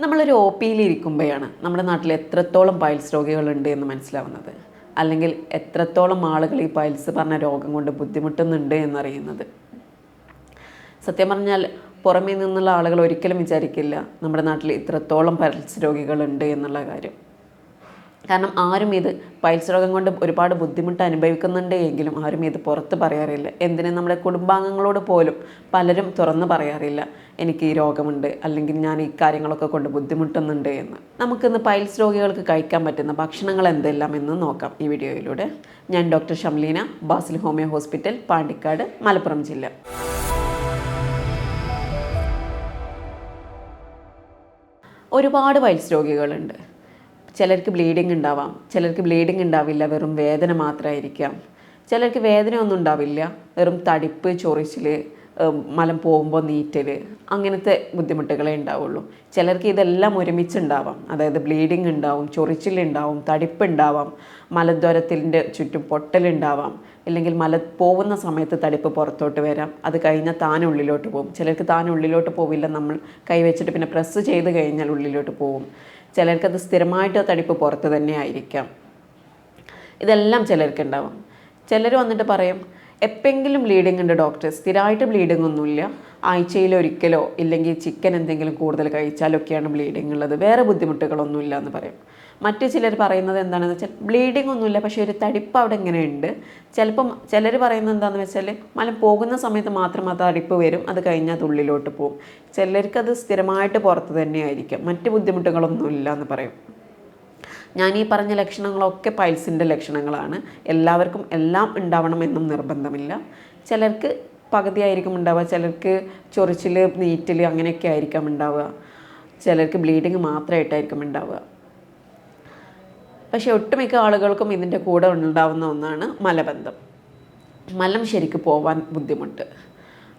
നമ്മളൊരു ഒ പിയിൽ ഇരിക്കുമ്പോഴാണ് നമ്മുടെ നാട്ടിൽ എത്രത്തോളം പൈൽസ് രോഗികളുണ്ട് എന്ന് മനസ്സിലാവുന്നത്. അല്ലെങ്കിൽ എത്രത്തോളം ആളുകൾ ഈ പൈൽസ് പറഞ്ഞ രോഗം കൊണ്ട് ബുദ്ധിമുട്ടുന്നുണ്ട് എന്നറിയുന്നത്. സത്യം പറഞ്ഞാൽ പുറമേ നിന്നുള്ള ആളുകൾ ഒരിക്കലും വിചാരിക്കില്ല നമ്മുടെ നാട്ടിൽ ഇത്രത്തോളം പൈൽസ് രോഗികളുണ്ട് എന്നുള്ള കാര്യം. കാരണം ആരും ഇത് പൈൽസ് രോഗം കൊണ്ട് ഒരുപാട് ബുദ്ധിമുട്ട് അനുഭവിക്കുന്നുണ്ട് എങ്കിലും ആരും ഇത് പുറത്ത് പറയാറില്ല. എന്തിനും നമ്മുടെ കുടുംബാംഗങ്ങളോട് പോലും പലരും തുറന്ന് പറയാറില്ല. എനിക്ക് ഈ രോഗമുണ്ട് അല്ലെങ്കിൽ ഞാൻ ഈ കാര്യങ്ങളൊക്കെ കൊണ്ട് ബുദ്ധിമുട്ടുന്നുണ്ട് എന്ന്. നമുക്കിന്ന് പൈൽസ് രോഗികൾക്ക് കഴിക്കാൻ പറ്റുന്ന ഭക്ഷണങ്ങൾ എന്തെല്ലാം എന്ന് നോക്കാം ഈ വീഡിയോയിലൂടെ. ഞാൻ doctor Shamleena Basil homeo hospital Pandikkad Malappuram ജില്ല. ഒരുപാട് പൈൽസ് രോഗികളുണ്ട്. ചിലർക്ക് ബ്ലീഡിങ് ഉണ്ടാവാം. ചിലർക്ക് ബ്ലീഡിങ് ഉണ്ടാവില്ല വെറും വേദന മാത്രമായിരിക്കാം ചിലർക്ക് വേദന ഒന്നും ഉണ്ടാവില്ല വെറും തടിപ്പ് ചൊറിച്ചിൽ മലം പോകുമ്പോൾ നീറ്റൽ അങ്ങനത്തെ ബുദ്ധിമുട്ടുകളേ ഉണ്ടാവുള്ളൂ. ചിലർക്ക് ഇതെല്ലാം ഒരുമിച്ചുണ്ടാവാം. അതായത് ബ്ലീഡിങ് ഉണ്ടാവും ചൊറിച്ചിലുണ്ടാവും തടിപ്പുണ്ടാവാം മലദ്വരത്തിന്റെ ചുറ്റും പൊട്ടലുണ്ടാവാം ഇല്ലെങ്കിൽ മല പോകുന്ന സമയത്ത് തടിപ്പ് പുറത്തോട്ട് വരാം. അത് കഴിഞ്ഞാൽ താൻ ഉള്ളിലോട്ട് പോകും. ചിലർക്ക് താൻ ഉള്ളിലോട്ട് പോവില്ല നമ്മൾ കൈവച്ചിട്ട് പിന്നെ പ്രസ് ചെയ്ത് കഴിഞ്ഞാൽ ഉള്ളിലോട്ട് പോകും. ചിലർക്കത് സ്ഥിരമായിട്ട് തടിപ്പ് പുറത്ത് തന്നെ ആയിരിക്കാം. ഇതെല്ലാം ചിലർക്കുണ്ടാവും. ചിലർ വന്നിട്ട് പറയും എപ്പെങ്കിലും ബ്ലീഡിംഗ് ഉണ്ട് ഡോക്ടർ സ്ഥിരമായിട്ട് ബ്ലീഡിംഗ് ഒന്നുമില്ല. ആഴ്ചയിൽ ഒരിക്കലോ ഇല്ലെങ്കിൽ ചിക്കൻ എന്തെങ്കിലും കൂടുതൽ കഴിച്ചാലൊക്കെയാണ് ബ്ലീഡിംഗ് ഉള്ളത്. വേറെ ബുദ്ധിമുട്ടുകളൊന്നുമില്ല എന്ന് പറയും. മറ്റു ചിലർ പറയുന്നത് എന്താണെന്ന് വെച്ചാൽ ബ്ലീഡിംഗ് ഒന്നുമില്ല പക്ഷേ ഒരു തടിപ്പ് അവിടെ ഇങ്ങനെ ഉണ്ട്. ചിലപ്പം ചിലർ പറയുന്നത് എന്താണെന്ന് വെച്ചാൽ മലം പോകുന്ന സമയത്ത് മാത്രം ആ തടിപ്പ് വരും അത് കഴിഞ്ഞാൽ തുള്ളിലോട്ട് പോകും. ചിലർക്ക് അത് സ്ഥിരമായിട്ട് പുറത്ത് തന്നെയായിരിക്കും. മറ്റ് ബുദ്ധിമുട്ടുകളൊന്നുമില്ല എന്ന് പറയും. ഞാൻ ഈ പറഞ്ഞ ലക്ഷണങ്ങളൊക്കെ പൈൽസിന്റെ ലക്ഷണങ്ങളാണ്. എല്ലാവർക്കും എല്ലാം ഉണ്ടാവണമെന്നും നിർബന്ധമില്ല. ചിലർക്ക് പകുതിയായിരിക്കും ഉണ്ടാവുക ചിലർക്ക് ചൊറിച്ചിൽ നീറ്റൽ അങ്ങനെയൊക്കെ ആയിരിക്കാം ഉണ്ടാവുക. ചിലർക്ക് ബ്ലീഡിങ് മാത്രമായിട്ടായിരിക്കും ഉണ്ടാവുക. പക്ഷേ ഒട്ടുമിക്ക ആളുകൾക്കും ഇതിന്റെ കൂടെ ഉണ്ടാവുന്ന ഒന്നാണ് മലബന്ധം. മലം ശരിക്ക് പോവാൻ ബുദ്ധിമുട്ട്.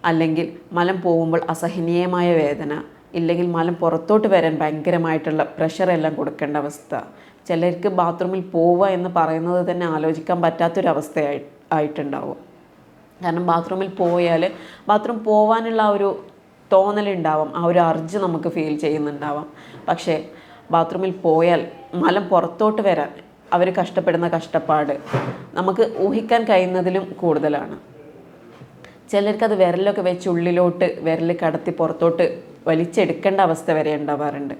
അല്ലെങ്കിൽ മലം പോകുമ്പോൾ അസഹനീയമായ വേദന ഇല്ലെങ്കിൽ മലം പുറത്തോട്ട് വരാൻ ഭയങ്കരമായിട്ടുള്ള പ്രഷറെല്ലാം കൊടുക്കേണ്ട അവസ്ഥ. ചിലർക്ക് ബാത്റൂമിൽ പോവുക എന്ന് പറയുന്നത് തന്നെ ആലോചിക്കാൻ പറ്റാത്തൊരവസ്ഥയായി ആയിട്ടുണ്ടാവും. കാരണം ബാത്റൂമിൽ പോയാൽ ബാത്റൂം പോവാനുള്ള ആ ഒരു തോന്നലുണ്ടാവാം ആ ഒരു അർജ് നമുക്ക് ഫീൽ ചെയ്യുന്നുണ്ടാവാം. പക്ഷേ ബാത്റൂമിൽ പോയാൽ മലം പുറത്തോട്ട് വരാൻ അവർ കഷ്ടപ്പെടുന്ന കഷ്ടപ്പാട് നമുക്ക് ഊഹിക്കാൻ കഴിയുന്നതിലും കൂടുതലാണ്. ചിലർക്കത് വിരലൊക്കെ വെച്ച് ഉള്ളിലോട്ട് വിരൽ കടത്തി പുറത്തോട്ട് വലിച്ചെടുക്കേണ്ട അവസ്ഥ വരെ ഉണ്ടാവാറുണ്ട്.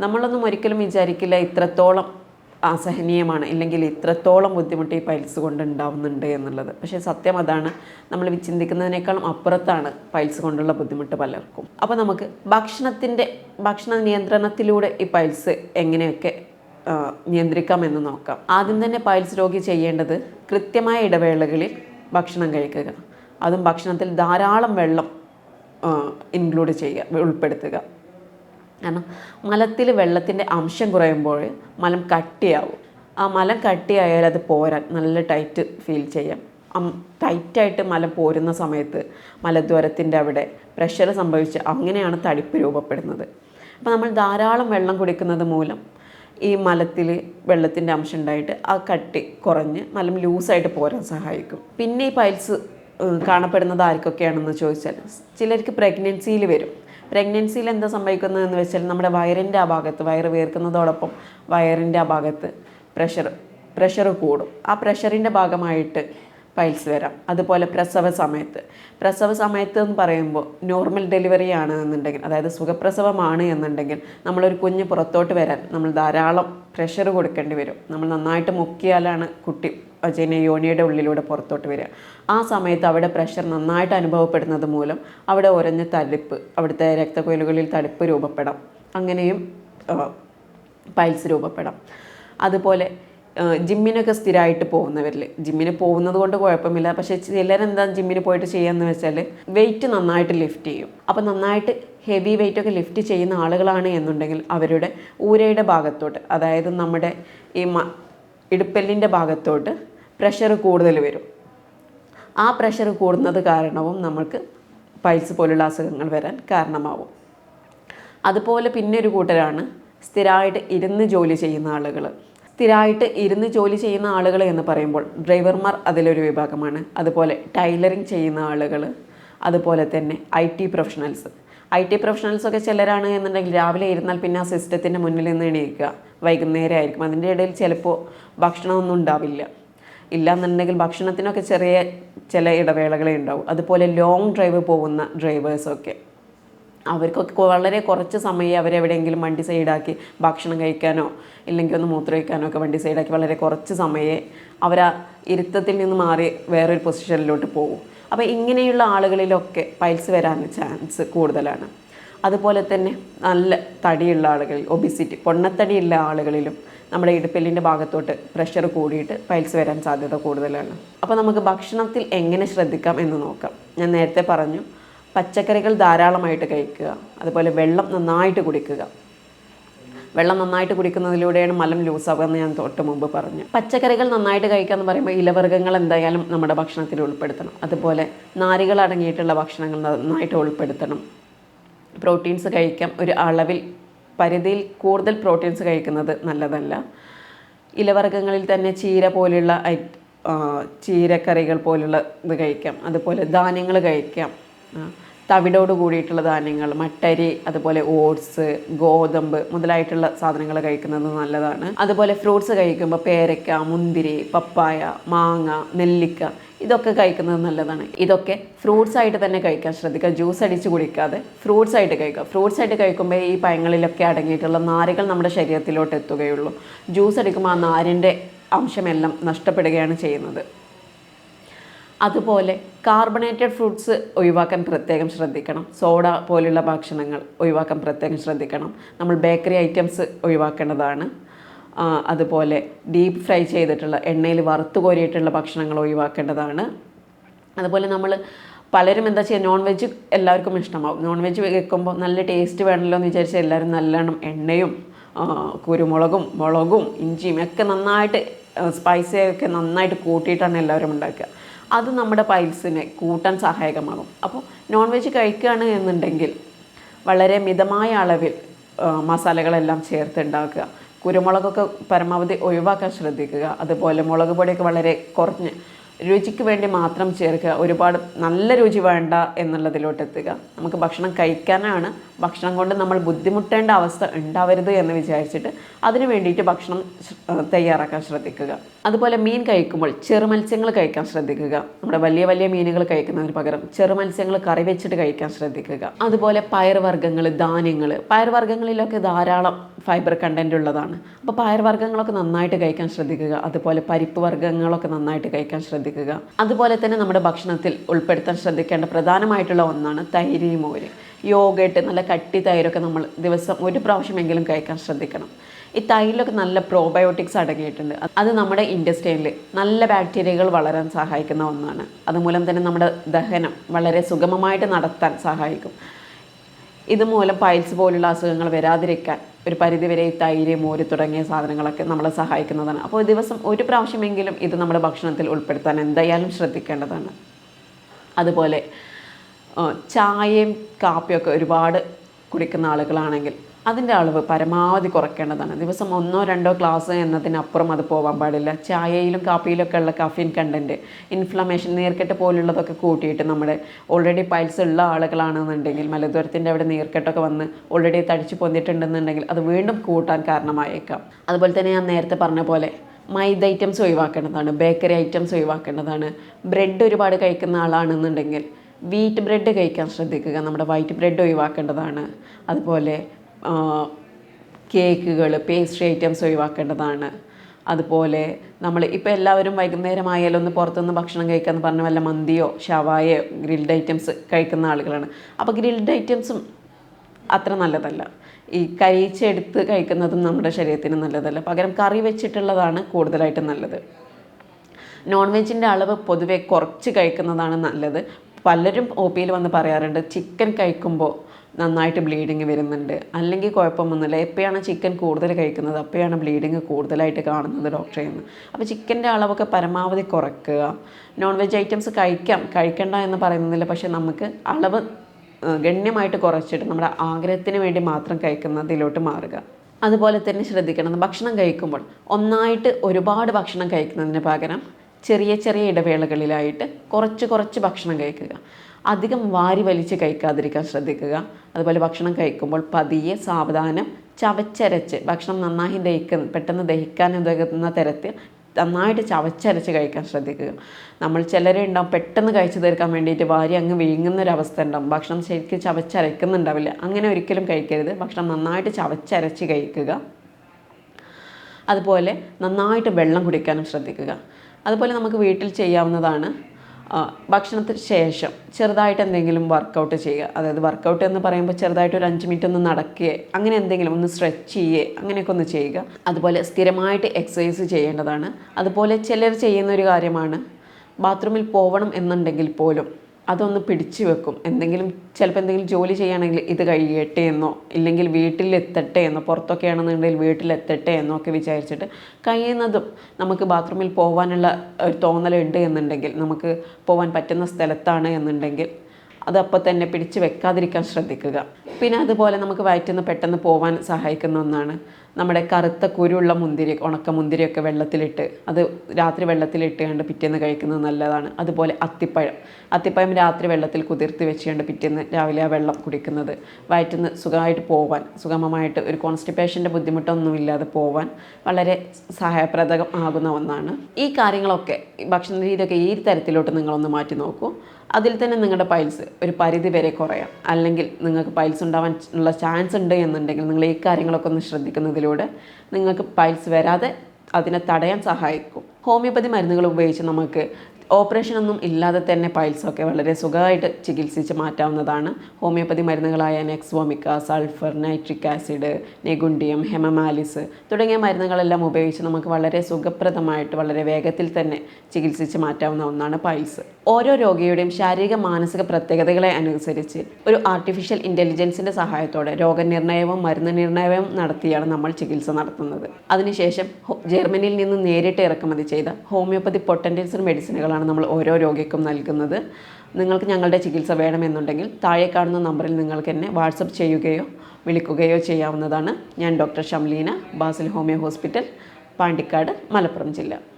നമ്മളൊന്നും ഒരിക്കലും വിചാരിക്കില്ല ഇത്രത്തോളം അസഹനീയമാണ് ഇല്ലെങ്കിൽ ഇത്രത്തോളം ബുദ്ധിമുട്ട് ഈ പൈൽസ് കൊണ്ട് ഉണ്ടാവുന്നുണ്ട് എന്നുള്ളത്. പക്ഷേ സത്യം അതാണ് നമ്മൾ ചിന്തിക്കുന്നതിനേക്കാളും അപ്പുറത്താണ് പൈൽസ് കൊണ്ടുള്ള ബുദ്ധിമുട്ട് പലർക്കും. അപ്പോൾ നമുക്ക് ഭക്ഷണത്തിന്റെ ഭക്ഷണ നിയന്ത്രണത്തിലൂടെ ഈ പൈൽസ് എങ്ങനെയൊക്കെ നിയന്ത്രിക്കാമെന്ന് നോക്കാം. ആദ്യം തന്നെ പൈൽസ് രോഗി ചെയ്യേണ്ടത് കൃത്യമായ ഇടവേളകളിൽ ഭക്ഷണം കഴിക്കുക. അതും ഭക്ഷണത്തിൽ ധാരാളം വെള്ളം ഇൻക്ലൂഡ് ചെയ്യുക ഉൾപ്പെടുത്തുക. കാരണം മലത്തിൽ വെള്ളത്തിന്റെ അംശം കുറയുമ്പോൾ മലം കട്ടിയാവും. ആ മലം കട്ടിയായാൽ അത് പോരാൻ നല്ല ടൈറ്റ് ഫീൽ ചെയ്യാം. ടൈറ്റായിട്ട് മലം പോരുന്ന സമയത്ത് മലദ്വാരത്തിന്റെ അവിടെ പ്രഷർ സംഭവിച്ച് അങ്ങനെയാണ് തടിപ്പ് രൂപപ്പെടുന്നത്. അപ്പോൾ നമ്മൾ ധാരാളം വെള്ളം കുടിക്കുന്നത് മൂലം ഈ മലത്തിൽ വെള്ളത്തിന്റെ അംശം ഉണ്ടായിട്ട് ആ കട്ടി കുറഞ്ഞ് മലം ലൂസായിട്ട് പോരാൻ സഹായിക്കും. പിന്നെ ഈ പൈൽസ് കാണപ്പെടുന്നത് ആർക്കൊക്കെയാണെന്ന് ചോദിച്ചാൽ ചിലർക്ക് പ്രഗ്നൻസിയിൽ വരും. പ്രഗ്നൻസിയിൽ എന്താ സംഭവിക്കുന്നതെന്ന് വെച്ചാൽ നമ്മുടെ വയറിന്റെ ആ ഭാഗത്ത് വയറ് വീർക്കുന്നതോടൊപ്പം വയറിന്റെ ആ ഭാഗത്ത് പ്രഷർ പ്രഷർ കൂടും. ആ പ്രഷറിന്റെ ഭാഗമായിട്ട് പൈൽസ് വരാം. അതുപോലെ പ്രസവ സമയത്ത്. പ്രസവ സമയത്ത് എന്ന് പറയുമ്പോൾ നോർമൽ ഡെലിവറി ആണ് എന്നുണ്ടെങ്കിൽ അതായത് സുഖപ്രസവമാണ് എന്നുണ്ടെങ്കിൽ നമ്മളൊരു കുഞ്ഞ് പുറത്തോട്ട് വരാൻ നമ്മൾ ധാരാളം പ്രഷർ കൊടുക്കേണ്ടി വരും. നമ്മൾ നന്നായിട്ട് മുക്കിയാലാണ് കുട്ടി അജയനെ യോനിയുടെ ഉള്ളിലൂടെ പുറത്തോട്ട് വരിക. ആ സമയത്ത് അവിടെ പ്രഷർ നന്നായിട്ട് അനുഭവപ്പെടുന്നത് മൂലം അവിടെ ഉരഞ്ഞ തടിപ്പ് അവിടുത്തെ രക്തക്കൊയിലുകളിൽ തടിപ്പ് രൂപപ്പെടാം. അങ്ങനെയും പൈൽസ് രൂപപ്പെടാം. അതുപോലെ ജിമ്മിനൊക്കെ സ്ഥിരമായിട്ട് പോകുന്നവരിൽ ജിമ്മിന് പോകുന്നത് കൊണ്ട് കുഴപ്പമില്ല. പക്ഷേ ചിലരെന്താ ജിമ്മിന് പോയിട്ട് ചെയ്യാന്ന് വെച്ചാൽ വെയിറ്റ് നന്നായിട്ട് ലിഫ്റ്റ് ചെയ്യും. അപ്പോൾ നന്നായിട്ട് ഹെവി വെയിറ്റ് ഒക്കെ ലിഫ്റ്റ് ചെയ്യുന്ന ആളുകളാണ് എന്നുണ്ടെങ്കിൽ അവരുടെ ഊരയുടെ ഭാഗത്തോട്ട് അതായത് നമ്മുടെ ഈ ഇടുപ്പെല്ലിന്റെ ഭാഗത്തോട്ട് പ്രഷർ കൂടുതൽ വരും. ആ പ്രഷർ കൂടുന്നത് കാരണവും നമുക്ക് പൈൽസ് പോലുള്ള അസുഖങ്ങൾ വരാൻ കാരണമാവും. അതുപോലെ പിന്നെ ഒരു കൂട്ടരാണ് സ്ഥിരമായിട്ട് ഇരുന്ന് ജോലി ചെയ്യുന്ന ആളുകൾ. സ്ഥിരമായിട്ട് ഇരുന്ന് ജോലി ചെയ്യുന്ന ആളുകൾ എന്ന് പറയുമ്പോൾ ഡ്രൈവർമാർ അതിലൊരു വിഭാഗമാണ്. അതുപോലെ ടൈലറിങ് ചെയ്യുന്ന ആളുകൾ അതുപോലെ തന്നെ I T professionals I T പ്രൊഫഷണൽസൊക്കെ ചിലരാണ് എന്നുണ്ടെങ്കിൽ രാവിലെ ഇരുന്നാൽ പിന്നെ ആ സിസ്റ്റത്തിന്റെ മുന്നിൽ നിന്ന് എണീക്കുക. വൈകുന്നേരം ആയിരിക്കും. അതിന്റെ ഇടയിൽ ചിലപ്പോൾ ഭക്ഷണമൊന്നും ഉണ്ടാവില്ല. ഇല്ലാന്നുണ്ടെങ്കിൽ ഭക്ഷണത്തിനൊക്കെ ചെറിയ ചില ഇടവേളകളേ ഉണ്ടാവും. അതുപോലെ ലോങ് ഡ്രൈവ് പോകുന്ന ഡ്രൈവേഴ്സൊക്കെ അവർക്കൊക്കെ വളരെ കുറച്ച് സമയം അവരെവിടെയെങ്കിലും വണ്ടി സൈഡാക്കി ഭക്ഷണം കഴിക്കാനോ ഇല്ലെങ്കിൽ ഒന്ന് മൂത്രമൊഴിക്കാനോ ഒക്കെ വണ്ടി സൈഡാക്കി വളരെ കുറച്ച് സമയമേ അവർ ആ ഇരുത്തത്തിൽ നിന്ന് മാറി വേറൊരു പൊസിഷനിലോട്ട് പോകും. അപ്പോൾ ഇങ്ങനെയുള്ള ആളുകളിലൊക്കെ പൈൽസ് വരാൻ ചാൻസ് കൂടുതലാണ്. അതുപോലെ തന്നെ നല്ല തടിയുള്ള ആളുകളിൽ ഒബിസിറ്റി പൊണ്ണത്തടിയുള്ള ആളുകളിലും നമ്മുടെ ഇടുപ്പെല്ലിന്റെ ഭാഗത്തോട്ട് പ്രഷർ കൂടിയിട്ട് പൈൽസ് വരാൻ സാധ്യത കൂടുതലാണ്. അപ്പോൾ നമുക്ക് ഭക്ഷണത്തിൽ എങ്ങനെ ശ്രദ്ധിക്കാം എന്ന് നോക്കാം. ഞാൻ നേരത്തെ പറഞ്ഞു പച്ചക്കറികൾ ധാരാളമായിട്ട് കഴിക്കുക അതുപോലെ വെള്ളം നന്നായിട്ട് കുടിക്കുക. വെള്ളം നന്നായിട്ട് കുടിക്കുന്നതിലൂടെയാണ് മലം ലൂസാവുക എന്ന് ഞാൻ തൊട്ട് മുമ്പ് പറഞ്ഞു. പച്ചക്കറികൾ നന്നായിട്ട് കഴിക്കുക എന്ന് പറയുമ്പോൾ ഇലവർഗങ്ങൾ എന്തായാലും നമ്മുടെ ഭക്ഷണത്തിൽ ഉൾപ്പെടുത്തണം. അതുപോലെ നാരുകൾ അടങ്ങിയിട്ടുള്ള ഭക്ഷണങ്ങൾ നന്നായിട്ട് ഉൾപ്പെടുത്തണം. പ്രോട്ടീൻസ് കഴിക്കാം. ഒരു അളവിൽ പരിധിയിൽ കൂടുതൽ പ്രോട്ടീൻസ് കഴിക്കുന്നത് നല്ലതല്ല. ഇലവർഗങ്ങളിൽ തന്നെ ചീര പോലെയുള്ള ഐ ചീരക്കറികൾ പോലുള്ള ഇത് കഴിക്കാം. അതുപോലെ ധാന്യങ്ങൾ കഴിക്കാം. തവിടോട് കൂടിയിട്ടുള്ള ധാന്യങ്ങൾ മട്ടരി അതുപോലെ ഓട്സ് ഗോതമ്പ് മുതലായിട്ടുള്ള സാധനങ്ങൾ കഴിക്കുന്നത് നല്ലതാണ്. അതുപോലെ ഫ്രൂട്ട്സ് കഴിക്കുമ്പോൾ പേരയ്ക്ക മുന്തിരി പപ്പായ മാങ്ങ നെല്ലിക്ക ഇതൊക്കെ കഴിക്കുന്നത് നല്ലതാണ്. ഇതൊക്കെ ഫ്രൂട്ട്സ് ആയിട്ട് തന്നെ കഴിക്കാൻ ശ്രദ്ധിക്കുക. ജ്യൂസ് അടിച്ച് കുടിക്കാതെ ഫ്രൂട്ട്സ് ആയിട്ട് കഴിക്കുക. ഫ്രൂട്ട്സ് ആയിട്ട് കഴിക്കുമ്പോൾ ഈ പഴങ്ങളിലൊക്കെ അടങ്ങിയിട്ടുള്ള നാരുകൾ നമ്മുടെ ശരീരത്തിലോട്ട് എത്തുകയുള്ളൂ. ജ്യൂസ് അടിക്കുമ്പോൾ ആ നാരിന്റെ അംശമെല്ലാം നഷ്ടപ്പെടുകയാണ് ചെയ്യുന്നത്. അതുപോലെ കാർബണേറ്റഡ് ഫ്രൂട്ട്സ് ഒഴിവാക്കാൻ പ്രത്യേകം ശ്രദ്ധിക്കണം. സോഡ പോലുള്ള ഭക്ഷണങ്ങൾ ഒഴിവാക്കാൻ പ്രത്യേകം ശ്രദ്ധിക്കണം. നമ്മൾ ബേക്കറി ഐറ്റംസ് ഒഴിവാക്കേണ്ടതാണ്. അതുപോലെ ഡീപ്പ് ഫ്രൈ ചെയ്തിട്ടുള്ള എണ്ണയിൽ വറുത്ത് കോരിയിട്ടുള്ള ഭക്ഷണങ്ങൾ ഒഴിവാക്കേണ്ടതാണ്. അതുപോലെ നമ്മൾ പലരും എന്താ ചെയ്യുക നോൺ വെജ് എല്ലാവർക്കും ഇഷ്ടമാവും. നോൺ വെജ് വെക്കുമ്പോൾ നല്ല ടേസ്റ്റ് വേണമല്ലോ എന്ന് വിചാരിച്ച് എല്ലാവരും നല്ലോണം എണ്ണയും കുരുമുളകും മുളകും ഇഞ്ചിയും ഒക്കെ നന്നായിട്ട് സ്പൈസിയൊക്കെ നന്നായിട്ട് കൂട്ടിയിട്ടാണ് എല്ലാവരും ഉണ്ടാക്കുക. അത് നമ്മുടെ പൈൽസിനെ കൂട്ടാൻ സഹായകമാകും. അപ്പോൾ നോൺ വെജ് കഴിക്കുകയാണ് എന്നുണ്ടെങ്കിൽ വളരെ മിതമായ അളവിൽ മസാലകളെല്ലാം ചേർത്ത് ഉണ്ടാക്കുക. കുരുമുളകൊക്കെ പരമാവധി ഒഴിവാക്കാൻ ശ്രദ്ധിക്കുക. അതുപോലെ മുളക് പൊടിയൊക്കെ വളരെ കുറഞ്ഞ് രുചിക്ക് വേണ്ടി മാത്രം ചേർക്കുക. ഒരുപാട് നല്ല രുചി വേണ്ട എന്നുള്ളതിലോട്ട് എത്തുക. നമുക്ക് ഭക്ഷണം കഴിക്കാനാണ്. ഭക്ഷണം കൊണ്ട് നമ്മൾ ബുദ്ധിമുട്ടേണ്ട അവസ്ഥ ഉണ്ടാവരുത് എന്ന് വിചാരിച്ചിട്ട് അതിന് വേണ്ടിയിട്ട് ഭക്ഷണം തയ്യാറാക്കാൻ ശ്രദ്ധിക്കുക. അതുപോലെ മീൻ കഴിക്കുമ്പോൾ ചെറുമത്സ്യങ്ങൾ കഴിക്കാൻ ശ്രദ്ധിക്കുക. നമ്മുടെ വലിയ വലിയ മീനുകൾ കഴിക്കുന്നതിന് പകരം ചെറുമത്സ്യങ്ങൾ കറി വെച്ചിട്ട് കഴിക്കാൻ ശ്രദ്ധിക്കുക. അതുപോലെ പയർവർഗങ്ങൾ ധാന്യങ്ങൾ. പയർവർഗങ്ങളിലൊക്കെ ധാരാളം ഫൈബർ കണ്ടന്റ് ഉള്ളതാണ്. അപ്പോൾ പയർവർഗങ്ങളൊക്കെ നന്നായിട്ട് കഴിക്കാൻ ശ്രദ്ധിക്കുക. അതുപോലെ പരിപ്പ് വർഗങ്ങളൊക്കെ നന്നായിട്ട് കഴിക്കാൻ ശ്രദ്ധിക്കുക. അതുപോലെ തന്നെ നമ്മുടെ ഭക്ഷണത്തിൽ ഉൾപ്പെടുത്താൻ ശ്രദ്ധിക്കേണ്ട പ്രധാനമായിട്ടുള്ള ഒന്നാണ് തൈര് മോര്. യോഗട്ട് നല്ല കട്ടി തൈരൊക്കെ നമ്മൾ ദിവസം ഒരു പ്രാവശ്യമെങ്കിലും കഴിക്കാൻ ശ്രദ്ധിക്കണം. ഈ തൈരിലൊക്കെ നല്ല പ്രോബയോട്ടിക്സ് അടങ്ങിയിട്ടുണ്ട്. അത് നമ്മുടെ ഇൻഡസ്ട്രിയിൽ നല്ല ബാക്ടീരിയകൾ വളരാൻ സഹായിക്കുന്ന ഒന്നാണ്. അതുമൂലം തന്നെ നമ്മുടെ ദഹനം വളരെ സുഗമമായിട്ട് നടത്താൻ സഹായിക്കും. ഇതുമൂലം പൈൽസ് പോലുള്ള അസുഖങ്ങൾ വരാതിരിക്കാൻ ഒരു പരിധിവരെ ഈ തൈര് മോര് തുടങ്ങിയ സാധനങ്ങളൊക്കെ നമ്മളെ സഹായിക്കുന്നതാണ്. അപ്പോൾ ദിവസം ഒരു പ്രാവശ്യമെങ്കിലും ഇത് നമ്മുടെ ഭക്ഷണത്തിൽ ഉൾപ്പെടുത്താൻ എന്തായാലും ശ്രദ്ധിക്കേണ്ടതാണ്. അതുപോലെ ചായയും കാപ്പിയൊക്കെ ഒരുപാട് കുടിക്കുന്ന ആളുകളാണെങ്കിൽ അതിന്റെ അളവ് പരമാവധി കുറയ്ക്കേണ്ടതാണ്. ദിവസം ഒന്നോ രണ്ടോ ഗ്ലാസ് എന്നതിനപ്പുറം അത് പോകാൻ പാടില്ല. ചായയിലും കാപ്പിയിലൊക്കെ ഉള്ള കഫീൻ കണ്ടന്റ് ഇൻഫ്ലമേഷൻ നീർക്കെട്ട് പോലുള്ളതൊക്കെ കൂട്ടിയിട്ട് നമ്മുടെ ഓൾറെഡി പൈൽസ് ഉള്ള ആളുകളാണെന്നുണ്ടെങ്കിൽ മലദ്വാരത്തിന്റെ അവിടെ നീർക്കെട്ടൊക്കെ വന്ന് ഓൾറെഡി തടിച്ച് പൊന്നിട്ടുണ്ടെന്നുണ്ടെങ്കിൽ അത് വീണ്ടും കൂട്ടാൻ കാരണമായേക്കാം. അതുപോലെ തന്നെ ഞാൻ നേരത്തെ പറഞ്ഞ പോലെ മൈദ ഐറ്റംസ് ഒഴിവാക്കേണ്ടതാണ് ബേക്കറി ഐറ്റംസ് ഒഴിവാക്കേണ്ടതാണ്. ബ്രെഡ് ഒരുപാട് കഴിക്കുന്ന ആളാണെന്നുണ്ടെങ്കിൽ വീറ്റ് ബ്രെഡ് കഴിക്കാൻ ശ്രദ്ധിക്കുക. നമ്മുടെ വൈറ്റ് ബ്രെഡ് ഒഴിവാക്കേണ്ടതാണ്. അതുപോലെ കേക്കുകൾ പേസ്ട്രി ഐറ്റംസ് ഒഴിവാക്കേണ്ടതാണ്. അതുപോലെ നമ്മൾ ഇപ്പോൾ എല്ലാവരും വൈകുന്നേരം ആയാലും ഒന്ന് പുറത്തുനിന്ന് ഭക്ഷണം കഴിക്കാമെന്ന് പറഞ്ഞ വല്ല മന്തിയോ ഷവായോ ഗ്രിൽഡ് ഐറ്റംസ് കഴിക്കുന്ന ആളുകളാണ്. അപ്പോൾ ഗ്രിൽഡ് ഐറ്റംസും അത്ര നല്ലതല്ല. ഈ കരിച്ചെടുത്ത് കഴിക്കുന്നതും നമ്മുടെ ശരീരത്തിന് നല്ലതല്ല. പകരം കറി വെച്ചിട്ടുള്ളതാണ് കൂടുതലായിട്ട് നല്ലത്. നോൺ വെജിന്റെ അളവ് പൊതുവെ കുറച്ച് കഴിക്കുന്നതാണ് നല്ലത്. പലരും ഒ പിയിൽ വന്ന് പറയാറുണ്ട് ചിക്കൻ കഴിക്കുമ്പോൾ നന്നായിട്ട് ബ്ലീഡിങ് വരുന്നുണ്ട്. അല്ലെങ്കിൽ കുഴപ്പമൊന്നുമില്ല എപ്പോഴാണ് ചിക്കൻ കൂടുതൽ കഴിക്കുന്നത്? അപ്പോഴാണ് ബ്ലീഡിങ് കൂടുതലായിട്ട് കാണുന്നത് ഡോക്ടറെ എന്ന് അപ്പോൾ ചിക്കന്റെ അളവൊക്കെ പരമാവധി കുറയ്ക്കുക നോൺ വെജ് ഐറ്റംസ് കഴിക്കാം. കഴിക്കണ്ട എന്ന് പറയുന്നില്ല പക്ഷേ നമുക്ക് അളവ് ഗണ്യമായിട്ട് കുറച്ചിട്ട് നമ്മുടെ ആഗ്രഹത്തിന് വേണ്ടി മാത്രം കഴിക്കുന്നതിലോട്ട് മാറുക. അതുപോലെ തന്നെ ശ്രദ്ധിക്കണം ഭക്ഷണം കഴിക്കുമ്പോൾ ഒന്നായിട്ട് ഒരുപാട് ഭക്ഷണം കഴിക്കുന്നതിന് പകരം ചെറിയ ചെറിയ ഇടവേളകളിലായിട്ട് കുറച്ച് കുറച്ച് ഭക്ഷണം കഴിക്കുക. അധികം വാരി വലിച്ച് കഴിക്കാതിരിക്കാൻ ശ്രദ്ധിക്കുക. അതുപോലെ ഭക്ഷണം കഴിക്കുമ്പോൾ പതിയെ സാവധാനം ചവച്ചരച്ച് ഭക്ഷണം നന്നായി ദഹിക്കുന്ന പെട്ടെന്ന് ദഹിക്കാൻ ഉതകുന്ന തരത്തിൽ നന്നായിട്ട് ചവച്ചരച്ച് കഴിക്കാൻ ശ്രദ്ധിക്കുക. നമ്മൾ ചിലരെ ഉണ്ടാവും പെട്ടെന്ന് കഴിച്ചു തീർക്കാൻ വേണ്ടിയിട്ട് വാരി അങ്ങ് വീങ്ങുന്ന ഒരു അവസ്ഥ ഉണ്ടാവും. ഭക്ഷണം ശരിക്കും ചവച്ചരക്കുന്നുണ്ടാവില്ല. അങ്ങനെ ഒരിക്കലും കഴിക്കരുത്. ഭക്ഷണം നന്നായിട്ട് ചവച്ചരച്ച് കഴിക്കുക. അതുപോലെ നന്നായിട്ട് വെള്ളം കുടിക്കാനും ശ്രദ്ധിക്കുക. അതുപോലെ നമുക്ക് വീട്ടിൽ ചെയ്യാവുന്നതാണ് ഭക്ഷണത്തിന് ശേഷം ചെറുതായിട്ട് എന്തെങ്കിലും വർക്കൗട്ട് ചെയ്യുക. അതായത് വർക്കൗട്ട് എന്ന് പറയുമ്പോൾ ചെറുതായിട്ട് ഒരു അഞ്ച് മിനിറ്റ് ഒന്ന് നടക്കുകയെ അങ്ങനെ എന്തെങ്കിലും ഒന്ന് സ്ട്രെച്ച് ചെയ്യേ അങ്ങനെയൊക്കെ ഒന്ന് ചെയ്യുക. അതുപോലെ സ്ഥിരമായിട്ട് എക്സസൈസ് ചെയ്യേണ്ടതാണ്. അതുപോലെ ചിലർ ചെയ്യുന്ന ഒരു കാര്യമാണ് ബാത്റൂമിൽ പോകണം എന്നുണ്ടെങ്കിൽ പോലും അതൊന്ന് പിടിച്ചു വെക്കും. എന്തെങ്കിലും ചിലപ്പോൾ എന്തെങ്കിലും ജോലി ചെയ്യുകയാണെങ്കിൽ ഇത് കഴിയട്ടെ എന്നോ ഇല്ലെങ്കിൽ വീട്ടിലെത്തട്ടെ എന്നോ പുറത്തൊക്കെ ആണെന്നുണ്ടെങ്കിൽ വീട്ടിലെത്തട്ടെ എന്നോ ഒക്കെ വിചാരിച്ചിട്ട് കഴിയുന്നതും നമുക്ക് ബാത്റൂമിൽ പോകാനുള്ള ഒരു തോന്നലുണ്ട് എന്നുണ്ടെങ്കിൽ നമുക്ക് പോകാൻ പറ്റുന്ന സ്ഥലത്താണ് എന്നുണ്ടെങ്കിൽ അത് അപ്പോൾ തന്നെ പിടിച്ച് വെക്കാതിരിക്കാൻ ശ്രദ്ധിക്കുക. പിന്നെ അതുപോലെ നമുക്ക് വയറ്റിൽ നിന്ന് പെട്ടെന്ന് പോകാൻ സഹായിക്കുന്ന ഒന്നാണ് നമ്മുടെ കറുത്ത കുരുള്ള മുന്തിരി ഉണക്ക മുന്തിരിയൊക്കെ വെള്ളത്തിലിട്ട് അത് രാത്രി വെള്ളത്തിലിട്ട് കണ്ട് പിറ്റേന്ന് കഴിക്കുന്നത് നല്ലതാണ്. അതുപോലെ അത്തിപ്പഴം. അത്തിപ്പഴം രാത്രി വെള്ളത്തിൽ കുതിർത്ത് വെച്ച് കണ്ട് പിറ്റേന്ന് രാവിലെ ആ വെള്ളം കുടിക്കുന്നത്. വയറ്റിൽ നിന്ന് സുഖമായിട്ട് പോവാൻ സുഗമമായിട്ട് ഒരു കോൺസ്റ്റിപ്പേഷന്റെ ബുദ്ധിമുട്ടൊന്നുമില്ലാതെ പോവാൻ വളരെ സഹായപ്രദകം ആകുന്ന ഒന്നാണ്. ഈ കാര്യങ്ങളൊക്കെ ഭക്ഷണ രീതിയൊക്കെ ഈ തരത്തിലോട്ട് നിങ്ങളൊന്ന് മാറ്റി നോക്കൂ. അതിൽ തന്നെ നിങ്ങളുടെ പൈൽസ് ഒരു പരിധി വരെ കുറയാം. അല്ലെങ്കിൽ നിങ്ങൾക്ക് പൈൽസ് ഉണ്ടാവാൻ ഉള്ള ചാൻസ് ഉണ്ട് എന്നുണ്ടെങ്കിൽ നിങ്ങൾ ഈ കാര്യങ്ങളൊക്കെ ഒന്ന് ശ്രദ്ധിക്കുന്നതിലൂടെ നിങ്ങൾക്ക് പൈൽസ് വരാതെ അതിനെ തടയാൻ സഹായിക്കും. ഹോമിയോപ്പതി മരുന്നുകൾ ഉപയോഗിച്ച് നമുക്ക് ഓപ്പറേഷൻ ഒന്നും ഇല്ലാതെ തന്നെ പൈൽസൊക്കെ വളരെ സുഖമായിട്ട് ചികിത്സിച്ച് മാറ്റാവുന്നതാണ്. Homeopathy മരുന്നുകളായ nux vomica sulphur nitric acid negundium hamamelis തുടങ്ങിയ മരുന്നുകളെല്ലാം ഉപയോഗിച്ച് നമുക്ക് വളരെ സുഖപ്രദമായിട്ട് വളരെ വേഗത്തിൽ തന്നെ ചികിത്സിച്ച് മാറ്റാവുന്ന ഒന്നാണ് പൈൽസ്. ഓരോ രോഗിയുടെയും ശാരീരിക മാനസിക പ്രത്യേകതകളെ അനുസരിച്ച് ഒരു ആർട്ടിഫിഷ്യൽ ഇന്റലിജൻസിന്റെ സഹായത്തോടെ രോഗനിർണയവും മരുന്ന് നിർണയവും നടത്തിയാണ് നമ്മൾ ചികിത്സ നടത്തുന്നത്. അതിനുശേഷം ജർമ്മനിയിൽ നിന്ന് നേരിട്ട് ഇറക്കുമതി ചെയ്ത ഹോമിയോപ്പതി പൊട്ടന്റൻസർ മെഡിസിനുകളാണ് നമ്മൾ ഓരോ രോഗിക്കും നൽകുന്നത്. നിങ്ങൾക്ക് ഞങ്ങളുടെ ചികിത്സ വേണമെന്നുണ്ടെങ്കിൽ താഴെ കാണുന്ന നമ്പറിൽ നിങ്ങൾക്ക് എന്നെ വാട്സപ്പ് ചെയ്യുകയോ വിളിക്കുകയോ ചെയ്യാവുന്നതാണ്. ഞാൻ doctor Shamleena Basil homeo hospital Pandikkad Malappuram ജില്ല.